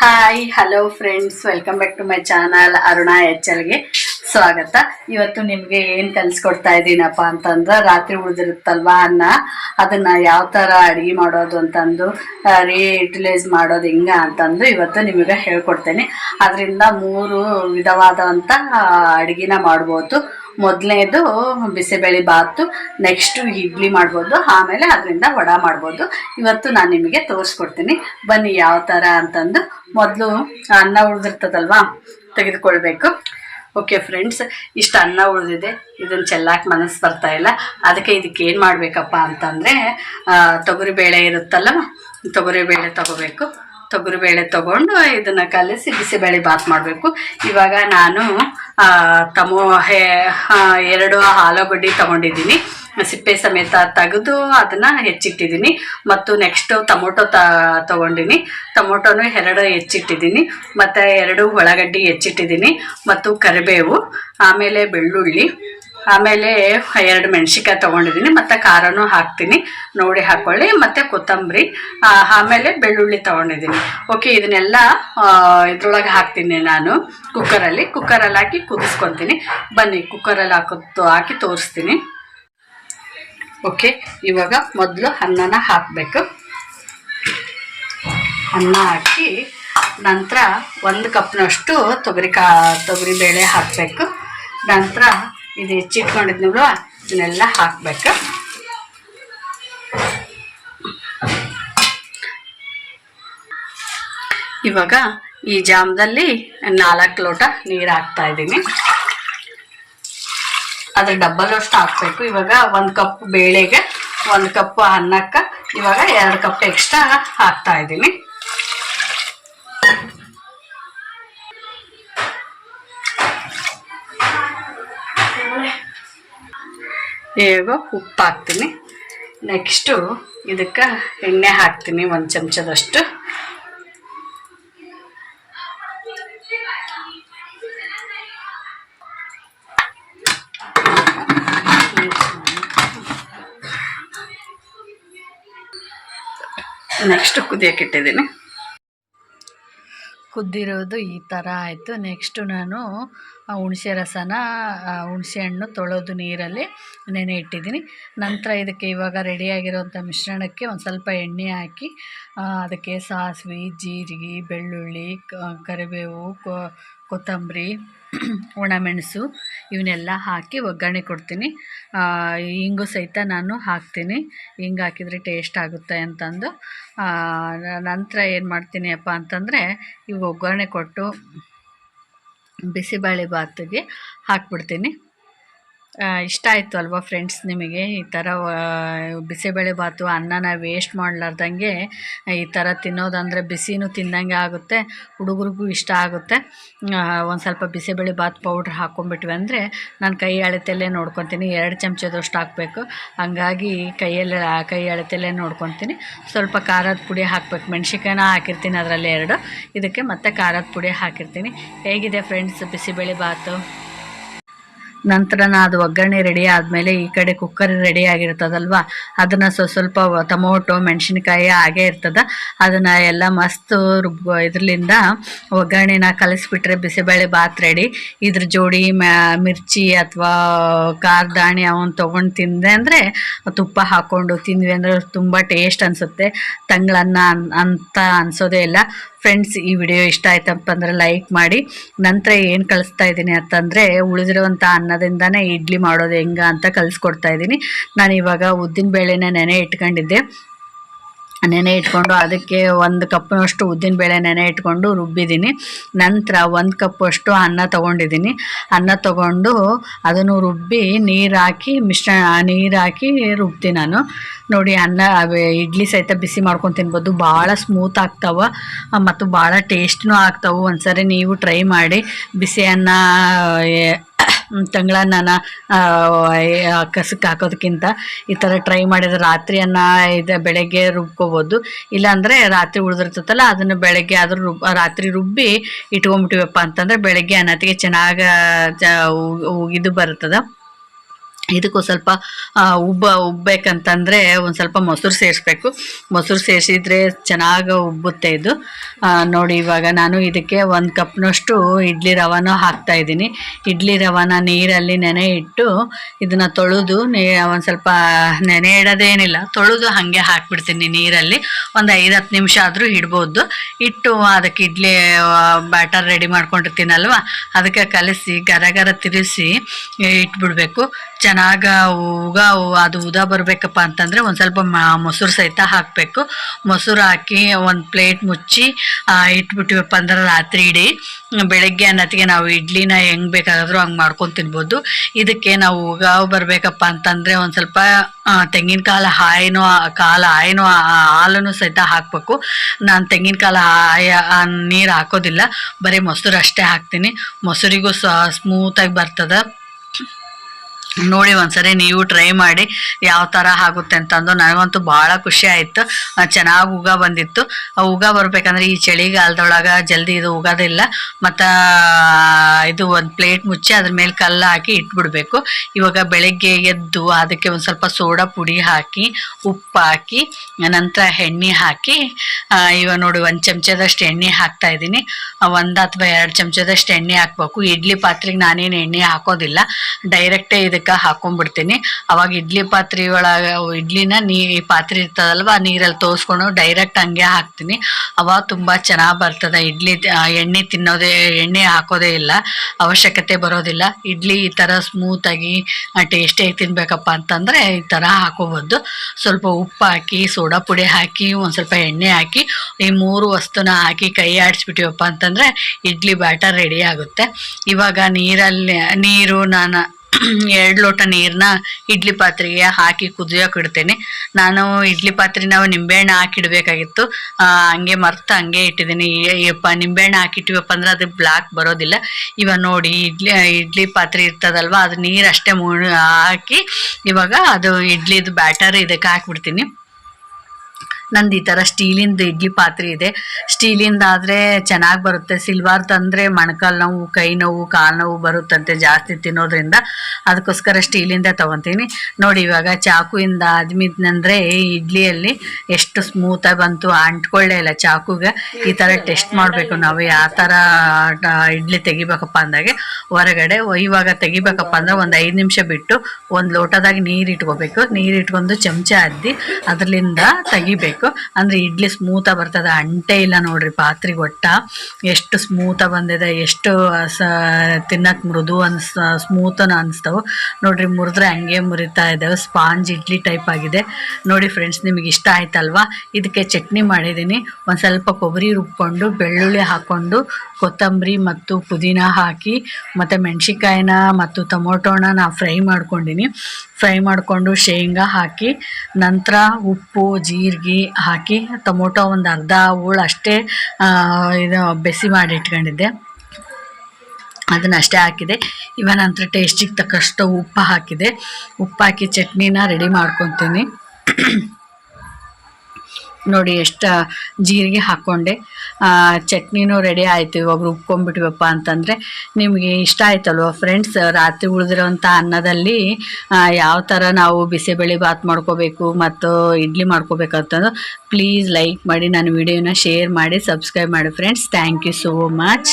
Hi hello friends welcome back to my channel Aruna H ಎಲ್ಗೆ ಸ್ವಾಗತ. ಇವತ್ತು ನಿಮಗೆ ಏನು ಕಲಿಸ್ಕೊಡ್ತಾ ಇದ್ದೀನಪ್ಪ ಅಂತಂದ್ರೆ ರಾತ್ರಿ ಉಳಿದಿರುತ್ತಲ್ವಾ ಅನ್ನ? ಅದನ್ನ ಯಾವ ಥರ ಅಡುಗೆ ಮಾಡೋದು ಅಂತಂದು ರೀಯುಟಿಲೈಸ್ ಮಾಡೋದು ಹೆಂಗ ಅಂತಂದು ಇವತ್ತು ನಿಮಗೆ ಹೇಳ್ಕೊಡ್ತೇನೆ. ಅದರಿಂದ ಮೂರು ವಿಧವಾದಂಥ ಅಡುಗೆನ ಮಾಡ್ಬೋದು. ಮೊದಲನೇದು ಬಿಸಿಬೇಳೆ ಬಾತು ನೆಕ್ಸ್ಟು ಇಡ್ಲಿ ಮಾಡ್ಬೋದು, ಆಮೇಲೆ ಅದರಿಂದ ವಡ ಮಾಡ್ಬೋದು. ಇವತ್ತು ನಾನು ನಿಮಗೆ ತೋರಿಸ್ಕೊಡ್ತೀನಿ. ಬನ್ನಿ ಯಾವ ಥರ ಅಂತಂದು ಮೊದಲು ಅನ್ನ ಉಳಿದಿರ್ತದಲ್ವಾ, ತೆಗೆದುಕೊಳ್ಬೇಕು. ಓಕೆ ಫ್ರೆಂಡ್ಸ್ ಇಷ್ಟು ಅನ್ನ ಉಳಿದಿದೆ. ಇದನ್ನು ಚೆಲ್ಲಾಕೆ ಮನಸ್ಸು ಬರ್ತಾ ಇಲ್ಲ. ಅದಕ್ಕೆ ಇದಕ್ಕೆ ಏನು ಮಾಡಬೇಕಪ್ಪ ಅಂತಂದರೆ ತೊಗರಿಬೇಳೆ ಇರುತ್ತಲ್ಲ ತೊಗರಿಬೇಳೆ ತಗೋಬೇಕು. ತೊಗರಿಬೇಳೆ ತಗೊಂಡು ಇದನ್ನು ಕಲಸಿ ಬಿಸಿಬೇಳೆ ಬಾತ್ ಮಾಡಬೇಕು. ಇವಾಗ ನಾನು ತಮೋ, ಹೇ ಎರಡು ಆಲೂಗಡ್ಡೆ ತಗೊಂಡಿದ್ದೀನಿ. ಸಿಪ್ಪೆ ಸಮೇತ ತೆಗೆದು ಅದನ್ನು ಹೆಚ್ಚಿಟ್ಟಿದ್ದೀನಿ. ಮತ್ತು ನೆಕ್ಸ್ಟ್ ಟೊಮೊಟೊ ತ, ತಗೊಂಡಿನಿ. ಟೊಮೊಟೊನು ಎರಡು ಹೆಚ್ಚಿಟ್ಟಿದ್ದೀನಿ. ಮತ್ತು ಎರಡು ಉಳ್ಳಾಗಡ್ಡಿ ಹೆಚ್ಚಿಟ್ಟಿದ್ದೀನಿ. ಮತ್ತು ಕರಿಬೇವು, ಆಮೇಲೆ ಬೆಳ್ಳುಳ್ಳಿ. ಆಮೇಲೆ ಎರಡು ಮೆಣಸಿಕಾಯಿ ತೊಗೊಂಡಿದ್ದೀನಿ ಮತ್ತು ಖಾರನೂ ಹಾಕ್ತೀನಿ. ನೋಡಿ ಹಾಕ್ಕೊಳ್ಳಿ ಮತ್ತು ಕೊತ್ತಂಬರಿ ಆಮೇಲೆ ಬೆಳ್ಳುಳ್ಳಿ ತೊಗೊಂಡಿದ್ದೀನಿ ಓಕೆ ಇದನ್ನೆಲ್ಲ ಇದ್ರೊಳಗೆ ಹಾಕ್ತೀನಿ ನಾನು ಕುಕ್ಕರಲ್ಲಿ ಕುಕ್ಕರಲ್ಲಿ ಹಾಕಿ ಕುದಿಸ್ಕೊತೀನಿ. ಬನ್ನಿ ಕುಕ್ಕರಲ್ಲಿ ಹಾಕೋದು ಹಾಕಿ ತೋರಿಸ್ತೀನಿ. ಓಕೆ ಇವಾಗ ಮೊದಲು ಅನ್ನನ ಹಾಕಬೇಕು. ಅನ್ನ ಹಾಕಿ ನಂತರ ಒಂದು ಕಪ್ನಷ್ಟು ತೊಗರಿ ಕಾ ತೊಗರಿ ಬೇಳೆ ಹಾಕಬೇಕು. ನಂತರ ಇದು ಹೆಚ್ಚಿಟ್ಕೊಂಡಿದ್ನಲ್ವ? ಇದನ್ನೆಲ್ಲ ಹಾಕಬೇಕು. ಇವಾಗ ಈ ಜಾಮದಲ್ಲಿ ನಾಲ್ಕು ಲೋಟ ನೀರು ಹಾಕ್ತಾ ಇದ್ದೀನಿ. ಅದ್ರ ಡಬ್ಬಲ್ ಅಷ್ಟು ಹಾಕ್ಬೇಕು. ಇವಾಗ ಒಂದು ಕಪ್ ಬೇಳೆಗೆ, ಒಂದು ಕಪ್ ಅನ್ನಕ್ಕೆ, ಇವಾಗ ಎರಡು ಕಪ್ ಎಕ್ಸ್ಟ್ರಾ ಹಾಕ್ತಾ ಇದ್ದೀನಿ. ಈಗ ಉಪ್ಪು ಹಾಕ್ತೀನಿ ನೆಕ್ಸ್ಟು ಇದಕ್ಕೆ ಎಣ್ಣೆ ಹಾಕ್ತೀನಿ ಒಂದು ಚಮಚದಷ್ಟು. ನೆಕ್ಸ್ಟ್ ಕುದಿಯಕ್ಕೆ ಇಟ್ಟಿದ್ದೀನಿ. ಕುದ್ದಿರೋದು ಈ ಥರ ಆಯಿತು. ನೆಕ್ಸ್ಟು ನಾನು ಹುಣಸೆ ರಸನ ಹುಣಸೆ ಹಣ್ಣು ತೊಳೆದು ನೀರಲ್ಲಿ ನೆನೆ ಇಟ್ಟಿದ್ದೀನಿ. ನಂತರ ಇದಕ್ಕೆ ಇವಾಗ ರೆಡಿಯಾಗಿರೋಂಥ ಮಿಶ್ರಣಕ್ಕೆ ಒಂದು ಸ್ವಲ್ಪ ಎಣ್ಣೆ ಹಾಕಿ ಅದಕ್ಕೆ ಸಾಸಿವೆ, ಜೀರಿಗೆ, ಬೆಳ್ಳುಳ್ಳಿ ಕರಿಬೇವು, ಕೊ- ಕೊತ್ತಂಬರಿ, ಒಣಮೆಣಸು ಇವನ್ನೆಲ್ಲ ಹಾಕಿ ಒಗ್ಗರಣೆ ಕೊಡ್ತೀನಿ. ಹಿಂಗು ಸಹಿತ ನಾನು ಹಾಕ್ತೀನಿ. ಹಿಂಗೆ ಹಾಕಿದರೆ ಟೇಸ್ಟ್ ಆಗುತ್ತೆ ಅಂತಂದು. ನಂತರ ಏನು ಮಾಡ್ತೀನಿ ಅಪ್ಪ ಅಂತಂದರೆ, ಇವು ಒಗ್ಗರಣೆ ಕೊಟ್ಟು ಬಿಸಿಬೇಳೆ ಬಾತಿಗೆ ಹಾಕ್ಬಿಡ್ತೀನಿ. ಇಷ್ಟ ಆಯಿತು ಅಲ್ವಾ ಫ್ರೆಂಡ್ಸ್ ನಿಮಗೆ? ಈ ಥರ ಬಿಸಿಬೇಳೆಬಾತು ಬಿಸಿಬೇಳೆ ಬಾತು ಅನ್ನನ ವೇಸ್ಟ್ ಮಾಡಲಾರ್ದಂಗೆ ಈ ಥರ ತಿನ್ನೋದಂದರೆ ಬಿಸಿನೂ ತಿಂದಂಗೆ ಆಗುತ್ತೆ, ಹುಡುಗರಿಗೂ ಇಷ್ಟ ಆಗುತ್ತೆ. ಒಂದು ಸ್ವಲ್ಪ ಬಿಸಿಬೇಳೆ ಬಾತ್ ಪೌಡ್ರ್ ಹಾಕ್ಕೊಂಬಿಟ್ವಿ ಅಂದರೆ ನಾನು ಕೈ ಅಳತೆಯಲ್ಲೇ ನೋಡ್ಕೊತೀನಿ, ಎರಡು ಚಮಚದಷ್ಟು ಹಾಕಬೇಕು. ಹಂಗಾಗಿ ಕೈಯಲ್ಲಿ ಕೈ ಅಳತೆಯಲ್ಲೇ ನೋಡ್ಕೊತೀನಿ. ಸ್ವಲ್ಪ ಖಾರದ ಪುಡಿ ಹಾಕ್ಬೇಕು, ಮೆಣ್ಸಿನ್ಕಾಯಿನ ಹಾಕಿರ್ತೀನಿ ಅದರಲ್ಲಿ ಎರಡು. ಇದಕ್ಕೆ ಮತ್ತೆ ಖಾರದ ಪುಡಿ ಹಾಕಿರ್ತೀನಿ. ಹೇಗಿದೆ ಫ್ರೆಂಡ್ಸ್ ಬಿಸಿಬೇಳೆ ಬಾತು? ನಂತರ ಅದು ಒಗ್ಗರಣೆ ರೆಡಿ ಆದಮೇಲೆ ಈ ಕಡೆ ಕುಕ್ಕರ್ ರೆಡಿ ಆಗಿರ್ತದಲ್ವ? ಅದನ್ನು ಸ್ವ ಸ್ವಲ್ಪ ಟೊಮೊಟೊ, ಮೆಣಸಿನ್ಕಾಯಿ ಹಾಗೆ ಇರ್ತದೆ. ಅದನ್ನು ಎಲ್ಲ ಮಸ್ತ್ ರುಬ್ ಇದರಿಂದ ಒಗ್ಗರಣೆನ ಕಲಸಿಬಿಟ್ರೆ ಬಿಸಿಬೇಳೆ ಬಾತ್ ರೆಡಿ ಇದ್ರ ಜೋಡಿ ಮಿರ್ಚಿ ಅಥವಾ ಖಾರ ದಾಣಿ ಅವನ್ನ ತೊಗೊಂಡು ತಿಂದೆ ಅಂದರೆ ತುಪ್ಪ ಹಾಕ್ಕೊಂಡು ತಿಂದ್ವಿ ಅಂದರೆ ತುಂಬ ಟೇಸ್ಟ್ ಅನಿಸುತ್ತೆ. ತಂಗಳನ್ನ ಅಂತ ಅನಿಸೋದೇ ಇಲ್ಲ. ಫ್ರೆಂಡ್ಸ್ ಈ ವಿಡಿಯೋ ಇಷ್ಟ ಆಯ್ತಪ್ಪ ಅಂದರೆ ಲೈಕ್ ಮಾಡಿ. ನಂತರ ಏನು ಕಲಿಸ್ತಾ ಇದ್ದೀನಿ ಅಂತಂದರೆ ಉಳಿದಿರುವಂಥ ಅನ್ನದಿಂದನೇ ಇಡ್ಲಿ ಮಾಡೋದು ಹೆಂಗ ಅಂತ ಕಲಿಸ್ಕೊಡ್ತಾ ಇದ್ದೀನಿ. ನಾನು ಇವಾಗ ಉದ್ದಿನ ಬೇಳೆನ ನೆನೆ ಇಟ್ಕೊಂಡಿದ್ದೆ. ನೆನೆ ಇಟ್ಕೊಂಡು ಅದಕ್ಕೆ ಒಂದು ಕಪ್ನಷ್ಟು ಉದ್ದಿನಬೇಳೆ ನೆನೆ ಇಟ್ಕೊಂಡು ರುಬ್ಬಿದ್ದೀನಿ. ನಂತರ ಒಂದು ಕಪ್ಪಷ್ಟು ಅನ್ನ ತೊಗೊಂಡಿದ್ದೀನಿ. ಅನ್ನ ತೊಗೊಂಡು ಅದನ್ನು ರುಬ್ಬಿ ನೀರು ಹಾಕಿ ಮಿಶ್ರಣ ನೀರು ಹಾಕಿ ರುಬ್ತೀನಿ ನಾನು. ನೋಡಿ ಅನ್ನ ಇಡ್ಲಿ ಸಹಿತ ಬಿಸಿ ಮಾಡ್ಕೊಂಡು ತಿನ್ಬೋದು. ಭಾಳ ಸ್ಮೂತ್ ಆಗ್ತಾವೆ ಮತ್ತು ಭಾಳ ಟೇಸ್ಟ್ನೂ ಆಗ್ತಾವೆ. ಒಂದ್ಸರಿ ನೀವು ಟ್ರೈ ಮಾಡಿ. ಬಿಸಿ ಅನ್ನ ತಂಗಳನ್ನ ಕಸಕ್ಕೆ ಹಾಕೋದಕ್ಕಿಂತ ಈ ಥರ ಟ್ರೈ ಮಾಡಿದ್ರೆ ರಾತ್ರಿ ಅನ್ನ ಇದು ಬೆಳಗ್ಗೆ ರುಬ್ಕೋಬೋದು. ಇಲ್ಲಾಂದರೆ ರಾತ್ರಿ ಉಳಿದಿರ್ತೈತಲ್ಲ ಅದನ್ನು ಬೆಳಗ್ಗೆ ಆದರೂ ರುಬ್ ರಾತ್ರಿ ರುಬ್ಬಿ ಇಟ್ಕೊಂಬಿಟ್ಟಿವಪ್ಪ ಅಂತಂದರೆ ಬೆಳಗ್ಗೆ ಅನ್ನತ್ತಿಗೆ ಚೆನ್ನಾಗಿ ಜ ಇದು ಬರ್ತದೆ ಇದಕ್ಕೂ ಸ್ವಲ್ಪ ಉಬ್ಬ, ಉಬ್ಬೇಕಂತಂದರೆ ಒಂದು ಸ್ವಲ್ಪ ಮೊಸರು ಸೇರಿಸ್ಬೇಕು. ಮೊಸರು ಸೇರಿಸಿದ್ರೆ ಚೆನ್ನಾಗಿ ಉಬ್ಬುತ್ತೆ ಇದು. ನೋಡಿ ಇವಾಗ ನಾನು ಇದಕ್ಕೆ ಒಂದು ಕಪ್ನಷ್ಟು ಇಡ್ಲಿ ರವಾನ ಹಾಕ್ತಾ ಇದ್ದೀನಿ. ಇಡ್ಲಿ ರವಾನ ನೀರಲ್ಲಿ ನೆನೆ ಇಟ್ಟು ಇದನ್ನು ತೊಳೆದು ನೀ, ಒಂದು ಸ್ವಲ್ಪ ನೆನೆ ಇಡೋದೇನಿಲ್ಲ, ತೊಳೆದು ಹಾಗೆ ಹಾಕ್ಬಿಡ್ತೀನಿ ನೀರಲ್ಲಿ. ಒಂದು ಐದು ಹತ್ತು ನಿಮಿಷ ಆದರೂ ಇಡ್ಬೋದು. ಇಟ್ಟು ಅದಕ್ಕೆ ಇಡ್ಲಿ ಬ್ಯಾಟರ್ ರೆಡಿ ಮಾಡ್ಕೊಂಡಿರ್ತೀನಲ್ವ? ಅದಕ್ಕೆ ಕಲಸಿ ಗರ ಗರ ತಿರುಗಿಸಿ ಇಟ್ಬಿಡ್ಬೇಕು. ಚೆನ್ನಾಗಿ ಉಗ ಅದು ಉದ ಬರಬೇಕಪ್ಪ ಅಂತಂದರೆ ಒಂದು ಸ್ವಲ್ಪ ಮೊಸರು ಸಹಿತ ಹಾಕಬೇಕು. ಮೊಸರು ಹಾಕಿ ಒಂದು ಪ್ಲೇಟ್ ಮುಚ್ಚಿ ಇಟ್ಬಿಟ್ಟಿವಪ್ಪ ಅಂದ್ರೆ ರಾತ್ರಿ ಇಡೀ ಬೆಳಗ್ಗೆ ಅನ್ನತ್ತಿಗೆ ನಾವು ಇಡ್ಲಿನ ಹೆಂಗೆ ಬೇಕಾದರೂ ಹಂಗೆ ಮಾಡ್ಕೊಂಡು ತಿನ್ಬೋದು. ಇದಕ್ಕೆ ನಾವು ಉಗಾವು ಬರಬೇಕಪ್ಪ ಅಂತಂದರೆ ಒಂದು ಸ್ವಲ್ಪ ತೆಂಗಿನಕಾಲ ತೆಂಗಿನ ಕಾಲ ಹಾಯಿನೂ ಕಾಲ ಹಾಯಿನೂ ಹಾಲನ್ನು ಸಹಿತ ಹಾಕಬೇಕು. ನಾನು ತೆಂಗಿನ ಕಾಲ ಹಾಯ ನೀರು ಹಾಕೋದಿಲ್ಲ. ಬರೀ ಮೊಸರು ಅಷ್ಟೇ ಹಾಕ್ತೀನಿ. ಮೊಸರಿಗೂ ಸ್ಮೂತಾಗಿ ಬರ್ತದೆ. ನೋಡಿ ಒಂದ್ಸರಿ ನೀವು ಟ್ರೈ ಮಾಡಿ ಯಾವ ಥರ ಆಗುತ್ತೆ ಅಂತಂದು ನನಗಂತೂ ಭಾಳ ಖುಷಿ ಆಯಿತು. ಚೆನ್ನಾಗಿ ಉಗ ಬಂದಿತ್ತು. ಉಗ ಬರ್ಬೇಕಂದ್ರೆ ಈ ಚಳಿಗಾಲದೊಳಗೆ ಜಲ್ದಿ ಇದು ಉಗೋದಿಲ್ಲ. ಮತ್ತು ಇದು ಒಂದು ಪ್ಲೇಟ್ ಮುಚ್ಚಿ ಅದ್ರ ಮೇಲೆ ಕಲ್ಲು ಹಾಕಿ ಇಟ್ಬಿಡ್ಬೇಕು. ಇವಾಗ ಬೆಳಗ್ಗೆ ಎದ್ದು ಅದಕ್ಕೆ ಒಂದು ಸ್ವಲ್ಪ ಸೋಡಾ ಪುಡಿ ಹಾಕಿ, ಉಪ್ಪು ಹಾಕಿ, ನಂತರ ಎಣ್ಣೆ ಹಾಕಿ ಇವಾಗ ನೋಡಿ ಒಂದು ಚಮಚದಷ್ಟು ಎಣ್ಣೆ ಹಾಕ್ತಾ ಇದ್ದೀನಿ. ಒಂದು ಅಥವಾ ಎರಡು ಚಮಚದಷ್ಟು ಎಣ್ಣೆ ಹಾಕ್ಬೇಕು. ಇಡ್ಲಿ ಪಾತ್ರೆಗೆ ನಾನೇನು ಎಣ್ಣೆ ಹಾಕೋದಿಲ್ಲ. ಡೈರೆಕ್ಟೇ ಇದಕ್ಕೆ ಹಾಕೊಂಡ್ಬಿಡ್ತೀನಿ. ಅವಾಗ ಇಡ್ಲಿ ಪಾತ್ರೆ ಒಳಗೆ, ಇಡ್ಲಿನ ನೀ ಪಾತ್ರೆ ಇರ್ತದಲ್ವ ನೀರಲ್ಲಿ ತೋರಿಸ್ಕೊಂಡು ಡೈರೆಕ್ಟ್ ಹಂಗೆ ಹಾಕ್ತೀನಿ. ಅವಾಗ ತುಂಬ ಚೆನ್ನಾಗಿ ಬರ್ತದೆ ಇಡ್ಲಿ ಎಣ್ಣೆ ತಿನ್ನೋದೇ, ಎಣ್ಣೆ ಹಾಕೋದೇ ಇಲ್ಲ, ಅವಶ್ಯಕತೆ ಬರೋದಿಲ್ಲ. ಇಡ್ಲಿ ಈ ಥರ ಸ್ಮೂತಾಗಿ ಟೇಸ್ಟಿಯಾಗಿ ತಿನ್ನಬೇಕಪ್ಪ ಅಂತಂದರೆ ಈ ಥರ ಹಾಕೋಬೋದು. ಸ್ವಲ್ಪ ಉಪ್ಪು ಹಾಕಿ, ಸೋಡಾ ಪುಡಿ ಹಾಕಿ, ಒಂದು ಸ್ವಲ್ಪ ಎಣ್ಣೆ ಹಾಕಿ, ಈ ಮೂರು ವಸ್ತುನ ಹಾಕಿ ಕೈ ಆಡಿಸ್ಬಿಟ್ಟಿವಪ್ಪ ಅಂತಂದರೆ ಇಡ್ಲಿ ಬ್ಯಾಟರ್ ರೆಡಿ ಆಗುತ್ತೆ. ಇವಾಗ ನೀರಲ್ಲಿ, ನೀರು, ನಾನು ಎರಡು ಲೋಟ ನೀರನ್ನ ಇಡ್ಲಿ ಪಾತ್ರೆಗೆ ಹಾಕಿ ಕುದಿಯೋಕೆ ಇಡ್ತೇನೆ. ನಾನು ಇಡ್ಲಿ ಪಾತ್ರೆ ನಾವು ನಿಂಬೆಹಣ್ಣು ಹಾಕಿಡ್ಬೇಕಾಗಿತ್ತು ಹಂಗೆ ಮರ್ತು ಹಂಗೆ ಇಟ್ಟಿದ್ದೀನಿ. ನಿಂಬೆಹಣ್ಣು ಹಾಕಿಟ್ಟಿವಪ್ಪ ಅಂದ್ರೆ ಅದು ಬ್ಲಾಕ್ ಬರೋದಿಲ್ಲ. ಇವಾಗ ನೋಡಿ, ಇಡ್ಲಿ ಇಡ್ಲಿ ಪಾತ್ರೆ ಇರ್ತದಲ್ವ, ಅದು ನೀರು ಅಷ್ಟೇ ಮುಣ್ ಹಾಕಿ ಇವಾಗ ಅದು ಇಡ್ಲಿದು ಬ್ಯಾಟರ್ ಇದಕ್ಕೆ ಹಾಕ್ಬಿಡ್ತೀನಿ. ನಂದು ಈ ಥರ ಸ್ಟೀಲಿಂದು ಇಡ್ಲಿ ಪಾತ್ರೆ ಇದೆ. ಸ್ಟೀಲಿಂದಾದರೆ ಚೆನ್ನಾಗಿ ಬರುತ್ತೆ. ಸಿಲ್ವಾರ್ದಂದರೆ ಮೊಣಕಾಲು ನೋವು, ಕೈ ನೋವು, ಕಾಲು ನೋವು ಬರುತ್ತಂತೆ ಜಾಸ್ತಿ ತಿನ್ನೋದ್ರಿಂದ. ಅದಕ್ಕೋಸ್ಕರ ಸ್ಟೀಲಿಂದ ತೊಗೊತೀನಿ. ನೋಡಿ ಇವಾಗ ಚಾಕುಯಿಂದ ಆದ್ಮಿದ್ನಂದರೆ ಇಡ್ಲಿಯಲ್ಲಿ ಎಷ್ಟು ಸ್ಮೂತಾಗಿ ಬಂತು. ಅಂಟ್ಕೊಳ್ಳೇ ಇಲ್ಲ ಚಾಕುಗೆ. ಈ ಥರ ಟೆಸ್ಟ್ ಮಾಡಬೇಕು ನಾವು. ಯಾವ ಥರ ಇಡ್ಲಿ ತೆಗಿಬೇಕಪ್ಪ ಅಂದಾಗೆ ಹೊರಗಡೆ. ಇವಾಗ ತೆಗಿಬೇಕಪ್ಪ ಅಂದ್ರೆ ಒಂದು ಐದು ನಿಮಿಷ ಬಿಟ್ಟು ಒಂದು ಲೋಟದಾಗ ನೀರು ಇಟ್ಕೋಬೇಕು. ನೀರು ಇಟ್ಕೊಂಡು ಚಮಚ ಅದ್ದಿ ಅದರಿಂದ ತೆಗಿಬೇಕು. ಅಂದ್ರೆ ಇಡ್ಲಿ ಸ್ಮೂತಾಗಿ ಬರ್ತದೆ, ಅಂಟೆ ಇಲ್ಲ ನೋಡ್ರಿ ಪಾತ್ರೆಗೆ ಒಟ್ಟ ಎಷ್ಟು ಸ್ಮೂತಾಗಿ ಬಂದಿದೆ, ಎಷ್ಟು ಸ ತಿನ್ನಕ್ಕೆ ಮೃದು ಅನ್ಸ್, ಸ್ಮೂತನ ಅನಿಸ್ತವೆ. ನೋಡ್ರಿ ಮುರಿದ್ರೆ ಹಂಗೆ ಮುರಿತಾ ಇದ್ದಾವೆ ಸ್ಪಾಂಜ್ ಇಡ್ಲಿ ಟೈಪ್ ಆಗಿದೆ. ನೋಡಿ ಫ್ರೆಂಡ್ಸ್ ನಿಮಗೆ ಇಷ್ಟ ಆಯ್ತಲ್ವಾ? ಇದಕ್ಕೆ ಚಟ್ನಿ ಮಾಡಿದ್ದೀನಿ. ಒಂದು ಸ್ವಲ್ಪ ಕೊಬ್ಬರಿ ರುಬ್ಕೊಂಡು, ಬೆಳ್ಳುಳ್ಳಿ ಹಾಕ್ಕೊಂಡು ಕೊತ್ತಂಬರಿ ಮತ್ತು ಪುದೀನ ಹಾಕಿ, ಮತ್ತು ಮೆಣಸಿನ್ಕಾಯಿನ ಮತ್ತು ಟೊಮೊಟೊನ ನಾನು ಫ್ರೈ ಮಾಡ್ಕೊಂಡಿನಿ. ಫ್ರೈ ಮಾಡಿಕೊಂಡು ಶೇಂಗಾ ಹಾಕಿ, ನಂತರ ಉಪ್ಪು, ಜೀರಿಗೆ ಹಾಕಿ, ಟೊಮೊಟೊ ಒಂದು ಅರ್ಧ ಹೂಳು ಅಷ್ಟೇ ಇದು ಬೆಸಿ ಮಾಡಿ ಇಟ್ಕೊಂಡಿದ್ದೆ ಅದನ್ನ ಅಷ್ಟೇ ಹಾಕಿದೆ. ಇವ ನಂತರ ಟೇಸ್ಟಿಗೆ ತಕ್ಕಷ್ಟು ಉಪ್ಪು ಹಾಕಿದೆ. ಉಪ್ಪು ಹಾಕಿ ಚಟ್ನಿನ ರೆಡಿ ಮಾಡ್ಕೊತೀನಿ. ನೋಡಿ ಎಷ್ಟು ಜೀರಿಗೆ ಹಾಕ್ಕೊಂಡೆ ಚಟ್ನಿನೂ ರೆಡಿ ಆಯಿತು. ಇವಾಗ ರುಬ್ಕೊಂಡ್ಬಿಟ್ವಪ್ಪ ಅಂತಂದರೆ ನಿಮಗೆ ಇಷ್ಟ ಆಯ್ತಲ್ವ ಫ್ರೆಂಡ್ಸ್ ರಾತ್ರಿ ಉಳಿದಿರೋಂಥ ಅನ್ನದಲ್ಲಿ ಯಾವ ಥರ ನಾವು ಬಿಸಿಬೇಳೆ ಬಾತ್ ಮಾಡ್ಕೋಬೇಕು ಮತ್ತು ಇಡ್ಲಿ ಮಾಡ್ಕೋಬೇಕಂತಂದು ಪ್ಲೀಸ್ ಲೈಕ್ ಮಾಡಿ, ನನ್ನ ವಿಡಿಯೋನ ಶೇರ್ ಮಾಡಿ ಸಬ್ಸ್ಕ್ರೈಬ್ ಮಾಡಿ friends thank you so much